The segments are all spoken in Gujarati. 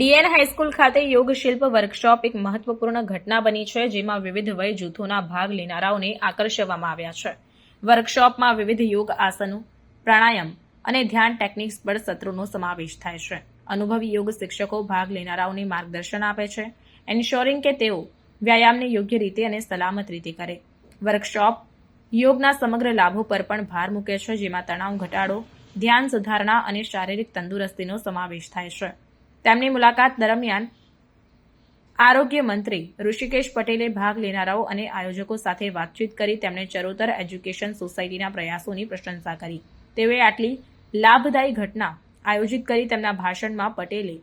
ડીએન હાઈસ્કૂલ ખાતે યોગ શિલ્પ વર્કશોપ એક મહત્વપૂર્ણ ઘટના બની છે, જેમાં વિવિધ વય જૂથોના ભાગ લેનારાઓને આકર્ષવામાં આવ્યા છે. વર્કશોપમાં વિવિધ યોગ આસનો, પ્રાણાયામ અને ધ્યાન ટેકનિક્સ પર સત્રોનો સમાવેશ થાય છે. અનુભવી યોગ શિક્ષકો ભાગ લેનારાઓને માર્ગદર્શન આપે છે એન્શ્યોરિંગ કે તેઓ વ્યાયામને યોગ્ય રીતે અને સલામત રીતે કરે. વર્કશોપ યોગના સમગ્ર લાભો પર પણ ભાર મૂકે છે, જેમાં તણાવ ઘટાડો, ધ્યાન સુધારણા અને શારીરિક તંદુરસ્તીનો સમાવેશ થાય છે. તેમની મુલાકાત દરમિયાન આરોગ્ય મંત્રી ઋષિકેશ પટેલે ભાગ લેનારાઓ અને આયોજકો સાથે વાતચીત કરી તેમણે ચરોતર એજ્યુકેશન સોસાયટીના પ્રયાસોની પ્રશંસા કરી. તેઓએ આટલી લાભદાયી ઘટના આયોજિત કરી તેમના ભાષણમાં પટેલે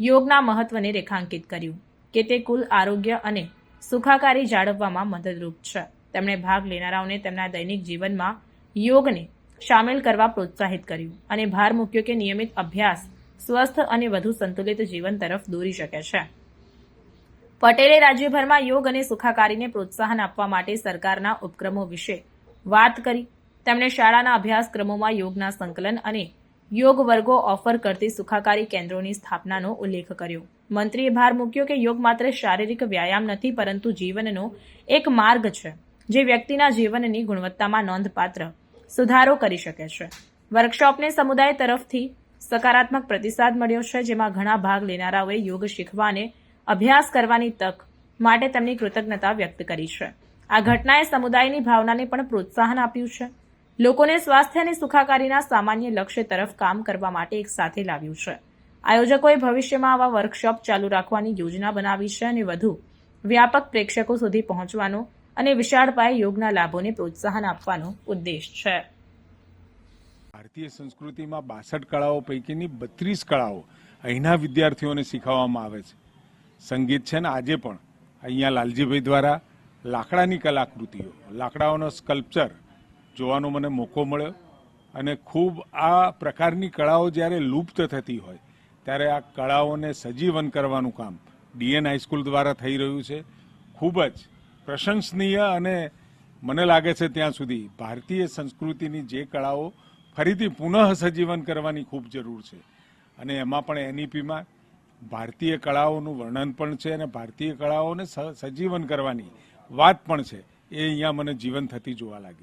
યોગના મહત્વને રેખાંકિત કર્યું કે તે કુલ આરોગ્ય અને સુખાકારી જાળવવામાં મદદરૂપ છે. તેમણે ભાગ લેનારાઓને તેમના દૈનિક જીવનમાં યોગને સામેલ કરવા પ્રોત્સાહિત કર્યું અને ભાર મૂક્યો કે નિયમિત અભ્યાસ સ્વસ્થ અને વધુ સંતુલિત જીવન તરફ દોરી શકે છે. પટેલે રાજ્યભરમાં યોગ અને સુખાકારીને પ્રોત્સાહન આપવા માટે સરકારના ઉપક્રમો વિશે વાત કરી. તેમણે શાળાના અભ્યાસક્રમોમાં યોગના સંકલન અને યોગ વર્ગો ઓફર કરતી સુખાકારી કેન્દ્રોની સ્થાપનાનો ઉલ્લેખ કર્યો. મંત્રીએ ભાર મૂક્યો કે યોગ માત્ર શારીરિક વ્યાયામ નથી, પરંતુ જીવનનો એક માર્ગ છે, જે વ્યક્તિના જીવનની ગુણવત્તામાં નોંધપાત્ર સુધારો કરી શકે છે. વર્કશોપને સમુદાય તરફથી સકારાત્મક પ્રતિસાદ મળ્યો છે, જેમાં ઘણા ભાગ લેનારાઓએ યોગ શીખવાને અભ્યાસ કરવાની તક માટે તેમની કૃતજ્ઞતા વ્યક્ત કરી છે. આ ઘટનાએ સમુદાયની ભાવનાને પણ પ્રોત્સાહન આપ્યું છે. લોકોને સ્વાસ્થ્ય અને સુખાકારીના સામાન્ય લક્ષ્ય તરફ કામ કરવા માટે એક સાથે લાવ્યું છે. આયોજકોએ ભવિષ્યમાં આવા વર્કશોપ ચાલુ રાખવાની યોજના બનાવી છે અને વધુ વ્યાપક પ્રેક્ષકો સુધી પહોંચવાનો અને વિશાળ પાયે યોગના લાભોને પ્રોત્સાહન આપવાનો ઉદ્દેશ છે. ભારતીય સંસ્કૃતિમાં બાસઠ કળાઓ પૈકીની બત્રીસ કળાઓ અહીંના વિદ્યાર્થીઓને શીખવવામાં આવે છે. સંગીત છે ને આજે પણ અહીંયા લાલજીભાઈ દ્વારા લાકડાની કલાકૃતિઓ, લાકડાઓનો સ્કલ્પચર જોવાનો મને મોકો મળ્યો અને ખૂબ આ પ્રકારની કળાઓ જ્યારે લુપ્ત થતી હોય ત્યારે આ કળાઓને સજીવન કરવાનું કામ ડીએન હાઈસ્કૂલ દ્વારા થઈ રહ્યું છે. ખૂબ જ પ્રશંસનીય અને મને લાગે છે ત્યાં સુધી ભારતીય સંસ્કૃતિની જે કળાઓ ફરીથી પુનઃ સજીવન કરવાની ખૂબ જરૂર છે. અને એમાં પણ એનઈપીમાં ભારતીય કળાઓનું વર્ણન પણ છે અને ભારતીય કળાઓને સજીવન કરવાની વાત પણ છે. એ અહીંયા મને જીવન થતી જોવા લાગી.